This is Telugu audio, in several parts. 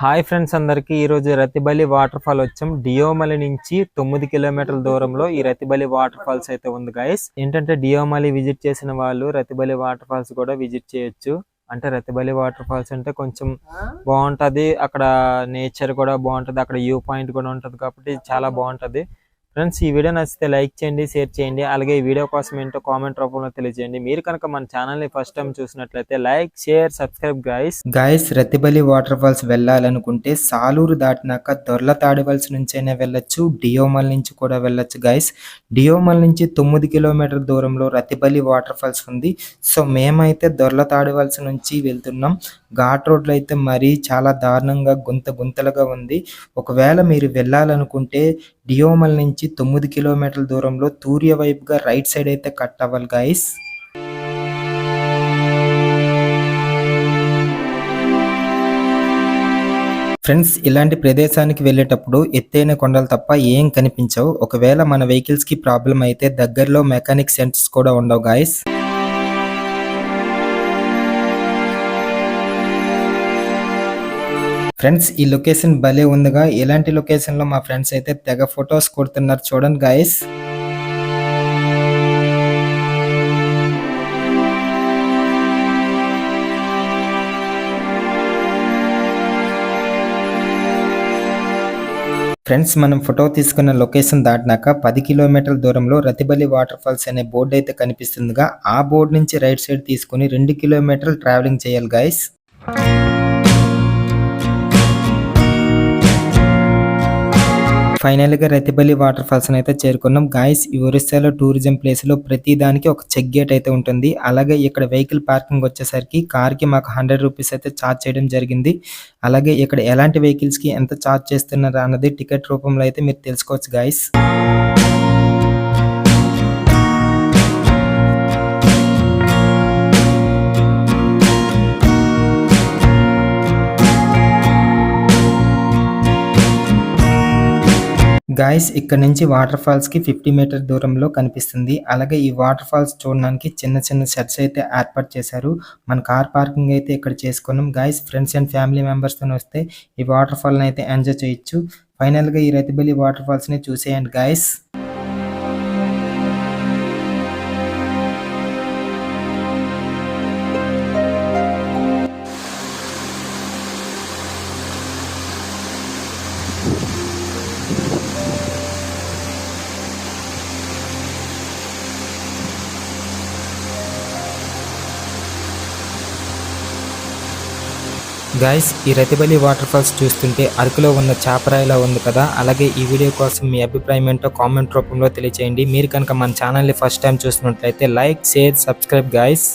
హాయ్ ఫ్రెండ్స్ అందరికి. ఈరోజు రతిబలి వాటర్ ఫాల్ వచ్చాం. డియోమలి నుంచి తొమ్మిది కిలోమీటర్ల దూరంలో ఈ రతిబలి వాటర్ ఫాల్స్ అయితే ఉంది గైస్ ఏంటంటే డియోమలి విజిట్ చేసిన వాళ్ళు రతిబలి వాటర్ ఫాల్స్ కూడా విజిట్ చేయొచ్చు. అంటే రతిబలి వాటర్ ఫాల్స్ అంటే కొంచెం బాగుంటది. అక్కడ నేచర్ కూడా బాగుంటది. అక్కడ వ్యూ పాయింట్ కూడా ఉంటది కాబట్టి చాలా బాగుంటది. ఫ్రెండ్స్ ఈ వీడియో నచ్చితే లైక్ చేయండి షేర్ చేయండి అలాగే ఈ వీడియో కోసం ఏంటో కామెంట్ రూపంలో తెలియజేయండి. మీరు కనుక మన ఛానల్ని ఫస్ట్ టైం చూసినట్లయితే like share subscribe guys guys Ratibali water falls వెళ్ళాలనుకుంటే సాలూరు దాటినాక దొర్ల తాడివలసి నుంచైనా వెళ్ళొచ్చు డియోమల్ నుంచి కూడా వెళ్ళొచ్చు గాయస్ డియోమల్ నుంచి తొమ్మిది కిలోమీటర్ దూరంలో రతిబలి వాటర్ ఫాల్స్ ఉంది. సో మేమైతే దొర్ల తాడివలసి నుంచి వెళ్తున్నాం. ఘాట్ రోడ్లో అయితే మరీ చాలా దారుణంగా గుంత గుంతలుగా ఉంది. ఒకవేళ మీరు వెళ్ళాలనుకుంటే డియోమల్ నుంచి తొమ్మిది కిలోమీటర్ల దూరంలో తూర్య వైపుగా రైట్ సైడ్ అయితే కట్ అవ్వాలి గాయస్ ఫ్రెండ్స్ ఇలాంటి ప్రదేశానికి వెళ్ళేటప్పుడు ఎత్తైన కొండలు తప్ప ఏం కనిపించవు. ఒకవేళ మన వెహికల్స్కి ప్రాబ్లం అయితే దగ్గరలో మెకానిక్ సెంటర్స్ కూడా ఉండవు గాయస్ ఫ్రెండ్స్ ఈ లొకేషన్ భలే ఉందిగా. ఇలాంటి లొకేషన్లో మా ఫ్రెండ్స్ అయితే తెగ ఫొటోస్ కొడుతున్నారు. చూడండి గాయస్ ఫ్రెండ్స్ మనం ఫోటో తీసుకున్న లొకేషన్ దాటినాక పది కిలోమీటర్ల దూరంలో రతిబలి వాటర్ ఫాల్స్ అనే బోర్డు అయితే కనిపిస్తుందిగా. ఆ బోర్డు నుంచి రైట్ సైడ్ తీసుకుని రెండు కిలోమీటర్లు ట్రావెలింగ్ చేయాలి గాయస్ ఫైనల్గా రతిబలి వాటర్ ఫాల్స్ అయితే చేరుకున్నాం. గాయస్ ఈ ఒరిస్సాలో టూరిజం ప్లేస్లో ప్రతి దానికి ఒక చెక్ గేట్ అయితే ఉంటుంది. అలాగే ఇక్కడ వెహికల్ పార్కింగ్ వచ్చేసరికి కార్కి మాకు హండ్రెడ్ రూపీస్ అయితే ఛార్జ్ చేయడం జరిగింది. అలాగే ఇక్కడ ఎలాంటి వెహికల్స్కి ఎంత ఛార్జ్ చేస్తున్నారు అన్నది టికెట్ రూపంలో అయితే మీరు తెలుసుకోవచ్చు గాయస్. గాయస్ ఇక్కడ నుంచి వాటర్ ఫాల్స్కి ఫిఫ్టీ మీటర్ దూరంలో కనిపిస్తుంది. అలాగే ఈ వాటర్ ఫాల్స్ చూడడానికి చిన్న చిన్న షెడ్స్ అయితే ఏర్పాటు చేశారు. మన కార్ పార్కింగ్ అయితే ఇక్కడ చేసుకున్నాం. గాయస్ ఫ్రెండ్స్ అండ్ ఫ్యామిలీ మెంబర్స్తో వస్తే ఈ వాటర్ ఫాల్ అయితే ఎంజాయ్ చేయొచ్చు. ఫైనల్గా ఈ రతిబలి వాటర్ ఫాల్స్ని చూసేయండి గాయస్ గాయస్ ఈ రతిబలి వాటర్ ఫాల్స్ చూస్తుంటే అరకులో ఉన్న చాపరాయిలా ఉంది కదా? అలాగే ఈ వీడియో కోసం మీ అభిప్రాయం ఏంటో కామెంట్ రూపంలో తెలియచేయండి. మీరు కనుక మన ఛానల్ని ఫస్ట్ టైం చూసినట్లయితే like share subscribe guys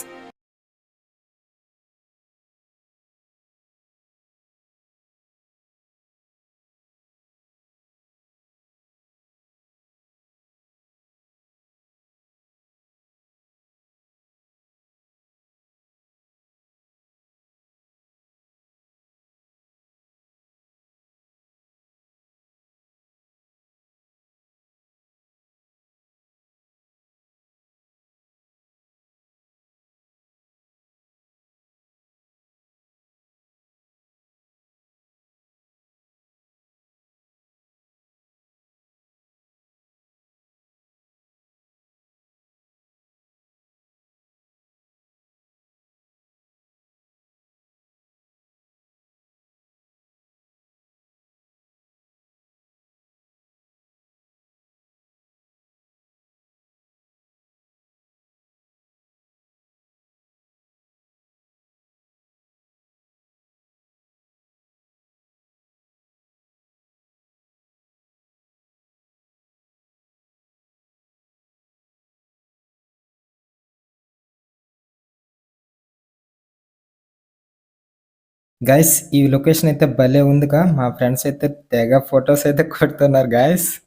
guys ఈ లొకేషన్ అయితే భలే ఉందిగా. మా ఫ్రెండ్స్ అయితే తెగ ఫొటోస్ అయితే కొడుతున్నారు గైస్